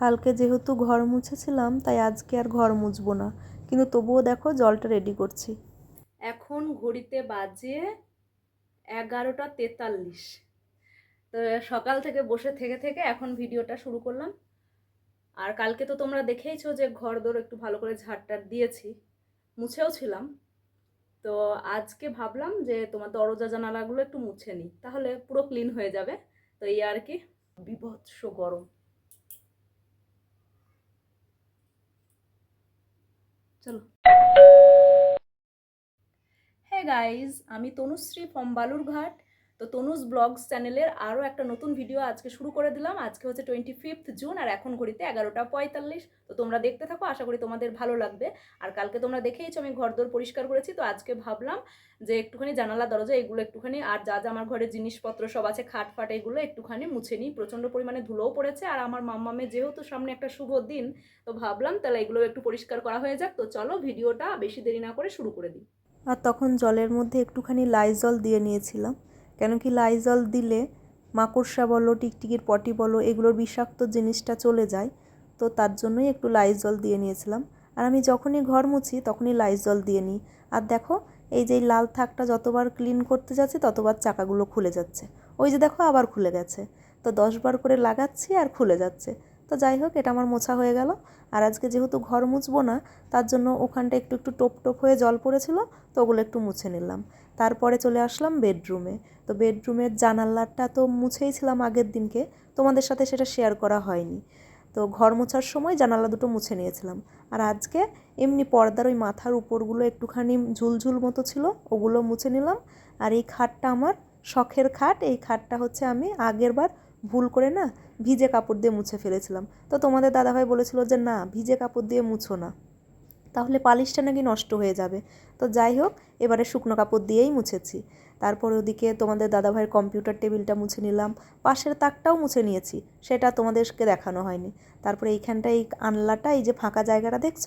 কালকে যেহেতু ঘর মুছেছিলাম, তাই আজকে আর ঘর মুছবো না। কিন্তু তবুও দেখো জলটা রেডি করছি। এখন ঘড়িতে বাজে এগারোটা তেতাল্লিশ। তো সকাল থেকে বসে থেকে থেকে এখন ভিডিওটা শুরু করলাম। আর কালকে তো তোমরা দেখেইছো যে ঘর দোর একটু ভালো করে ঝাড়টার দিয়েছি। মুছেও ছিলাম। তো আজকে ভাবলাম যে তোমার দরজা জানালাগুলো একটু মুছে নিই। তাহলে পুরো ক্লিন হয়ে যাবে। তো এই আর কি। বিভৎস গরম। চলো। হ্যাঁ গাইজ আমি তনুশ্রী ফ্রম বালুরঘাট। তো তনুজ ব্লগস চ্যানেলের আরও একটা নতুন ভিডিও আজকে শুরু করে দিলাম। আজকে হচ্ছে টোয়েন্টি ফিফথ জুন আর এখন ঘড়িতে এগারোটা পঁয়তাল্লিশ। তো তোমরা দেখতে থাকো, আশা করি তোমাদের ভালো লাগবে। আর কালকে তোমরা দেখেইছো, আমি ঘরদোর পরিষ্কার করেছি। তো আজকে ভাবলাম যে একটুখানি জানালা, দরজা এগুলো একটুখানি, আর যা যা আমার ঘরে জিনিসপত্র সব আছে, খাট ফাট এগুলো একটুখানি মুছে নিই। প্রচণ্ড পরিমাণে ধুলোও পড়েছে। আর আমার মাম্মামে যেহেতু সামনে একটা শুভ দিন, তো ভাবলাম তাহলে এগুলো একটু পরিষ্কার করা হয়ে যাক। তো চলো ভিডিওটা বেশি দেরি না করে শুরু করে দিই। আর তখন জলের মধ্যে একটুখানি লাইজল দিয়ে নিয়েছিলাম। কেন কি লাইজল দিলে মাকড়সা বলো, টিকটিকির পটি বলো, এগুলোর বিষাক্ত জিনিসটা চলে যায়। তো তার জন্যই একটু লাইজল দিয়ে নিয়েছিলাম। আর আমি যখনই ঘর মুছি তখনই লাইজল দিয়ে নিই। আর দেখো, এই যে লাল থাকটা যতবার ক্লিন করতে যাচ্ছে ততবার চাকাগুলো খুলে যাচ্ছে। ওই যে দেখো, আবার খুলে গেছে। তো দশবার করে লাগাচ্ছি আর খুলে যাচ্ছে। তো যাই হোক, এটা আমার মোছা হয়ে গেল। আর আজকে যেহেতু ঘর মুছবো না, তার জন্য ওখানটা একটু একটু টোপ টোপ হয়ে জল পড়েছিল, তো ওগুলো একটু মুছে নিলাম। তারপরে চলে আসলাম বেডরুমে। তো বেডরুমের জানালাটা তো মুছেই ছিলাম আগের দিনকে, তোমাদের সাথে সেটা শেয়ার করা হয়নি। তো ঘর মোছার সময় জানালা দুটো মুছে নিয়েছিলাম। আর আজকে এমনি পর্দার ওই মাথার উপরগুলো একটুখানি ঝুলঝুল মতো ছিল, ওগুলো মুছে নিলাম। আর এই খাটটা আমার শখের খাট, এই খাটটা হচ্ছে আমি আগের বার ভুল করে না ভিজে কাপড় দিয়ে মুছে ফেলেছিলাম। তো তোমাদের দাদাভাই বলেছিল যে, না, ভিজে কাপড় দিয়ে মুছো না। তাহলে পালিশটা নাকি নষ্ট হয়ে যাবে। তো যাই হোক, এবারে শুকনো কাপড় দিয়েই মুছেছি। তারপর ওদিকে তোমাদের দাদাভাইয়ের কম্পিউটার টেবিলটা মুছে নিলাম, পাশের তাকটাও মুছে নিয়েছি, সেটা তোমাদেরকে দেখানো হয়নি। তারপরে এইখানটায় এই আনলাটা, এই যে ফাঁকা জায়গাটা দেখছ?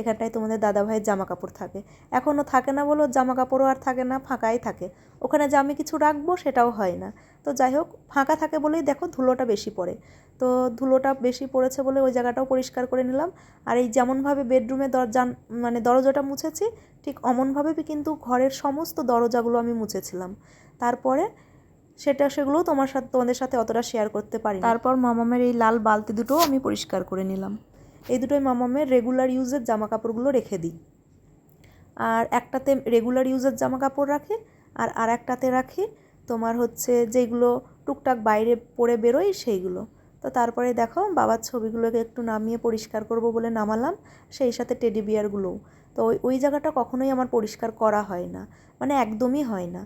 এখানটায় তোমাদের দাদাভাইয়ের জামা কাপড় থাকে। এখনও থাকে না বলো জামা কাপড়ও আর থাকে না, ফাঁকাই থাকে। ওখানে যে আমি কিছু রাখব সেটাও হয় না। তো যাই হোক, ফাঁকা থাকে বলেই দেখো ধুলোটা বেশি পড়ে। তো ধুলোটা বেশি পড়েছে বলে ওই জায়গাটাও পরিষ্কার করে নিলাম। আর এই যেমনভাবে বেডরুমে দরজা মানে দরজাটা মুছেছি ঠিক অমনভাবে কিন্তু ঘরের সমস্ত দরজাগুলো আমি মুছেছিলাম। তারপরে সেটা সেগুলোও তোমার সাথে তোমাদের সাথে অতটা শেয়ার করতে পারি তারপর মামামের এই লাল বালতি দুটোও আমি পরিষ্কার করে নিলাম। এই দুটোই মামামের রেগুলার ইউজের জামা কাপড়গুলো রেখে দিই। আর একটাতে রেগুলার ইউজের জামা কাপড় রাখি আর আর একটাতে রাখি তোমার হচ্ছে যেগুলো টুকটাক বাইরে পরে বেরোই সেইগুলো। তো তারপরে দেখো বাবার ছবিগুলোকে একটু নামিয়ে পরিষ্কার করব বলে নামালাম, সেই সাথে টেডি বিয়ারগুলোও। তো ওই ওই জায়গাটা কখনোই আমার পরিষ্কার করা হয় না মানে একদমই হয় না।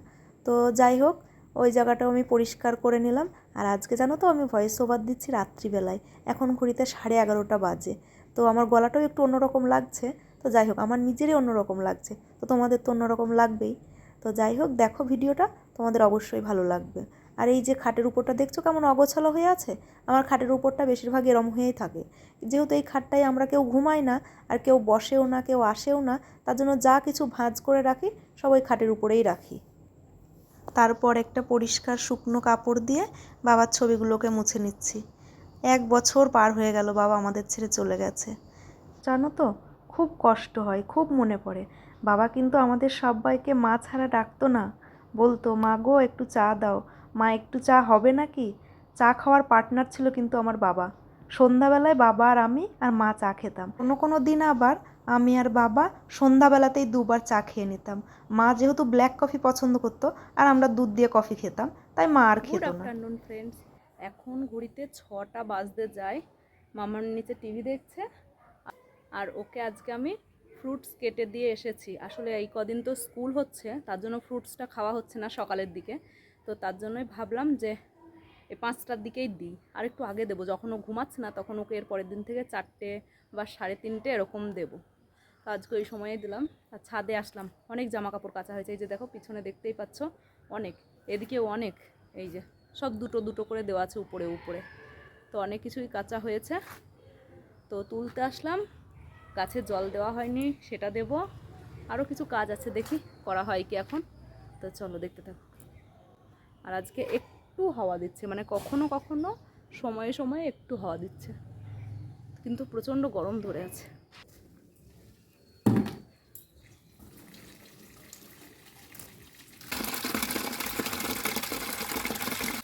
তো যাই হোক, ওই জায়গাটাও আমি পরিষ্কার করে নিলাম। আর আজকে জানো তো আমি ভয়েস ওভার দিচ্ছি রাত্রিবেলায়, এখন ঘড়িতে সাড়ে এগারোটা বাজে। তো আমার গলাটাও একটু অন্যরকম লাগছে। তো যাই হোক, আমার নিজেরই অন্যরকম লাগছে। তো তোমাদের তো অন্যরকম লাগবেই। তো যাই হোক, দেখো ভিডিওটা, তোমাদের অবশ্যই ভালো লাগবে। আর এই যে খাটের উপরটা দেখছ কেমন অগোছালো হয়ে আছে? আমার খাটের উপরটা বেশিরভাগ এরম হয়েই থাকে। যেহেতু এই খাটটায় আমরা কেউ ঘুমাই না আর কেউ বসেও না, কেউ আসেও না, তার জন্য যা কিছু ভাঁজ করে রাখি, সব ওই খাটের উপরেই রাখি। তারপর একটা পরিষ্কার শুকনো কাপড় দিয়ে বাবার ছবিগুলোকে মুছে নিচ্ছি। এক বছর পার হয়ে গেল বাবা আমাদের ছেড়ে চলে গেছে। জানো তো, খুব কষ্ট হয়, খুব মনে পড়ে। বাবা কিন্তু আমাদের সবাইকে মা ছাড়া ডাকতো না। বলতো, মা গো, একটু চা দাও। মা একটু চা হবে নাকি? চা খাওয়ার পার্টনার ছিল কিন্তু আমার বাবা। সন্ধ্যাবেলায় বাবা আর আমি আর মা চা খেতাম। কোনো কোনো দিন আবার আমি আর বাবা সন্ধ্যাবেলাতেই দুবার চা খেয়ে নিতাম। মা যেহেতু ব্ল্যাক কফি পছন্দ করতো আর আমরা দুধ দিয়ে কফি খেতাম তাই মা আর খেত না। আফটারনুন ফ্রেন্ডস এখন ঘড়িতে ছটা বাজতে যায়। মামার নিচে টিভি দেখছে। আর ওকে আজকে আমি ফ্রুটস কেটে দিয়ে এসেছি। আসলে এই কদিন তো স্কুল হচ্ছে তার জন্য ফ্রুটসটা খাওয়া হচ্ছে না সকালের দিকে। তো তার জন্যই ভাবলাম যে এই পাঁচটার দিকেই দিই। আর একটু আগে দেবো। যখন ও ঘুমাচ্ছে না, তখন ওকে এর পরের দিন থেকে চারটে বা সাড়ে তিনটে এরকম দেবো। তো আজকে ওই সময়ে দিলাম। আর ছাদে আসলাম। অনেক জামা কাপড় কাচা হয়েছে। এই যে দেখো, পিছনে দেখতেই পাচ্ছ, অনেক। এদিকেও অনেক। এই যে, সব দুটো দুটো করে দেওয়া আছে উপরে উপরে। তো অনেক কিছুই কাঁচা হয়েছে। তো তুলতে আসলাম। গাছে জল দেওয়া হয়নি, সেটা দেব। আরও কিছু কাজ আছে দেখি, করা হয় কি এখন? তো চলো দেখতে থাকো। আর আজকে একটু হাওয়া দিচ্ছে মানে কখনো কখনো সময়ে সময়ে একটু হাওয়া দিচ্ছে। কিন্তু প্রচণ্ড গরম ধরে আছে।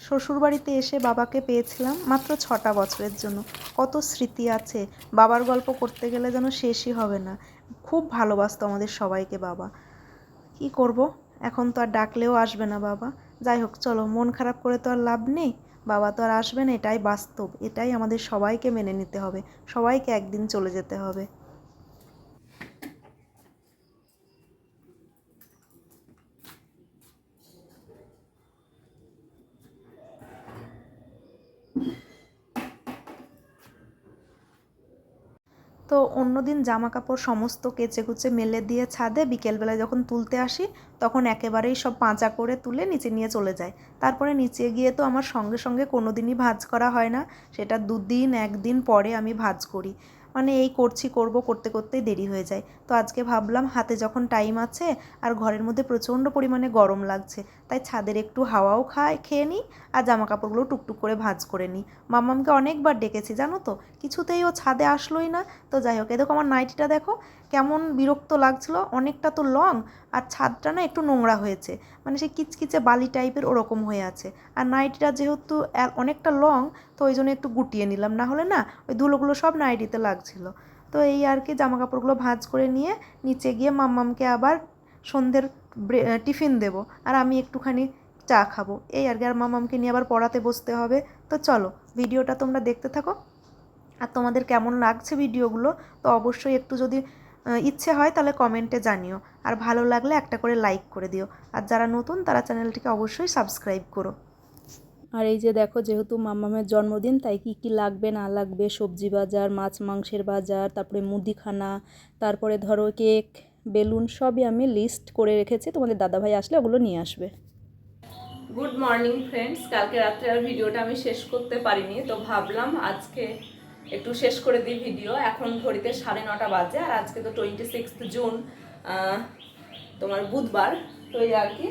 শ্বশুরবাড়িতে এসে বাবাকে পেয়েছিলাম মাত্র ছটা বছরের জন্য। কত স্মৃতি আছে, বাবার গল্প করতে গেলে যেন শেষই হবে না। খুব ভালোবাসতো আমাদের সবাইকে বাবা। কি করব? এখন তো আর ডাকলেও আসবে না বাবা। যাই হোক চলো, মন খারাপ করে তো আর লাভ নেই। বাবা তো আর আসবেন না, এটাই বাস্তব। এটাই আমাদের সবাইকে মেনে নিতে হবে। সবাইকে একদিন চলে যেতে হবে। তো অন্য দিন জামা কাপড় সমস্ত কেচে কুচে মেলে দিয়ে ছাদে বিকেলবেলায় যখন তুলতে আসি, তখন একেবারেই সব পাঁচা করে তুলে নিচে নিয়ে চলে যায় তারপরে নিচে গিয়ে তো আমার সঙ্গে সঙ্গে কোনো দিনই ভাজ করা হয় না, সেটা দুদিন, একদিন পরে আমি ভাজ করি। মানে এই করছি, করব, করতে, করতেই দেরি হয়ে যায়। তো আজকে ভাবলাম হাতে যখন টাইম আছে আর ঘরের মধ্যে প্রচণ্ড পরিমাণে গরম লাগছে, তাই ছাদের একটু হাওয়াও খায় খেয়ে নিই আর জামা কাপড়গুলো টুকটুক করে ভাঁজ করে নিই। মামামকে অনেকবার ডেকেছি, জানো তো? কিছুতেই ও ছাদে আসলোই না। তো যাই হোক, এ দেখো আমার নাইটিটা দেখো কেমন বিরক্ত লাগছিল, অনেকটা তো লং, আর ছাদটা না একটু নোংরা হয়েছে। মানে সে কিচকিচে বালি টাইপের ওরকম হয়ে আছে। আর নাইটিটা যেহেতু অনেকটা লং, তো ওই জন্য একটু গুটিয়ে নিলাম। না হলে না, ওই ধুলোগুলো সব নাইটিতে লাগছিল। তো এই আর কি জামা কাপড়গুলো ভাঁজ করে নিয়ে নিচে গিয়ে মাম্মামকে আবার সন্ধ্যের টিফিন দেবো। আর আমি একটুখানি চা খাব। এই আর কি, আর মামামকে নিয়ে আবার পড়াতে বসতে হবে। তো চলো, ভিডিওটা তোমরা দেখতে থাকো। আর তোমাদের কেমন লাগছে ভিডিওগুলো, তো অবশ্যই একটু যদি ইচ্ছে হয় তাহলে কমেন্টে জানিও। আর ভালো লাগলে একটা করে লাইক করে দিও। আর যারা নতুন তারা চ্যানেলটিকে অবশ্যই সাবস্ক্রাইব করো। আর এই যে দেখো যেহেতু মামামের জন্মদিন তাই কি কি লাগবে না লাগবে? সবজি বাজার মাছ মাংসের বাজার তারপরে মুদিখানা তারপরে ধরো কেক বেলুন সবই আমি লিস্ট করে রেখেছি। তোমাদের দাদাভাই আসলে ওগুলো নিয়ে আসবে। গুড মর্নিং ফ্রেন্ডস কালকে রাত্রে আর ভিডিওটা আমি শেষ করতে পারিনি তো ভাবলাম আজকে একটু শেষ করে দিই ভিডিও এখন ঘড়িতে সাড়ে নটা বাজে আর আজকে তো টোয়েন্টি সিক্সথ জুন তোমার বুধবার। তো এই আর কি,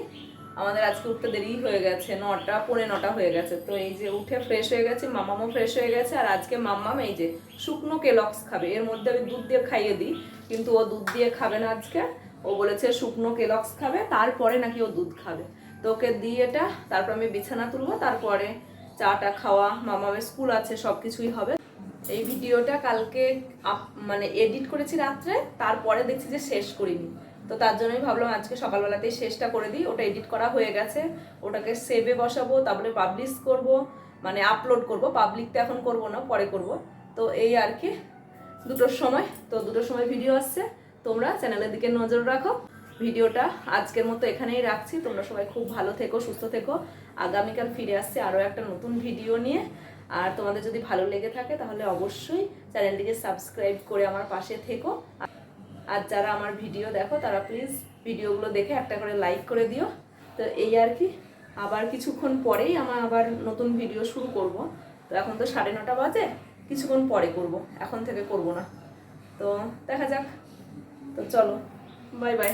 আমাদের আজকে উঠতে দেরি হয়ে গেছে, নটা, পৌনে নটা হয়ে গেছে। তো এই যে উঠে ফ্রেশ হয়ে গেছে, মামামও ফ্রেশ হয়ে গেছে আর আজকে মাম্মাম এই যে শুকনো কেলক্স খাবে। এর মধ্যে আমি দুধ দিয়ে খাইয়ে দিই, কিন্তু ও দুধ দিয়ে খাবে না আজকে। ও বলেছে শুকনো কেলক্স খাবে, তারপরে নাকি ও দুধ খাবে। তো ওকে দিই এটা, তারপর আমি বিছানা তুলবো, তারপরে চাটা খাওয়া, মামামের স্কুল আছে সব কিছুই হবে। এই ভিডিওটা কালকে মানে এডিট করেছি রাত্রে, তারপরে দেখছি যে শেষ করিনি। তো তার জন্যই ভাবলাম আজকে সকালবেলাতেই শেষটা করে দিই, ওটা এডিট করা হয়ে গেছে। ওটাকে সেভে বসাবো, তারপরে পাবলিশ করব মানে আপলোড করব। পাবলিক তো এখন করব না, পরে করব। তো এই আর কি, দুটোর সময়। তো দুটোর সময় ভিডিও আসছে। তোমরা চ্যানেলের দিকে নজর রাখো। ভিডিওটা আজকের মতো এখানেই রাখছি। তোমরা সবাই খুব ভালো থেকো, সুস্থ থেকো। আগামীকাল ফিরে আসছে আরও একটা নতুন ভিডিও নিয়ে। আর তোমাদের যদি ভালো লেগে থাকে তাহলে অবশ্যই চ্যানেলটিকে সাবস্ক্রাইব করে আমার পাশে থেকো। আর যারা আমার ভিডিও দেখো, তারা প্লিজ ভিডিওগুলো দেখে একটা করে লাইক করে দিও। তো এই আর কি, আবার কিছুক্ষণ পরেই আমার আবার নতুন ভিডিও শুরু করব। তো এখন তো সাড়ে নটা বাজে, কিছুক্ষণ পরে করব, এখন থেকে করব না। তো দেখা যাক। তো চলো বাই বাই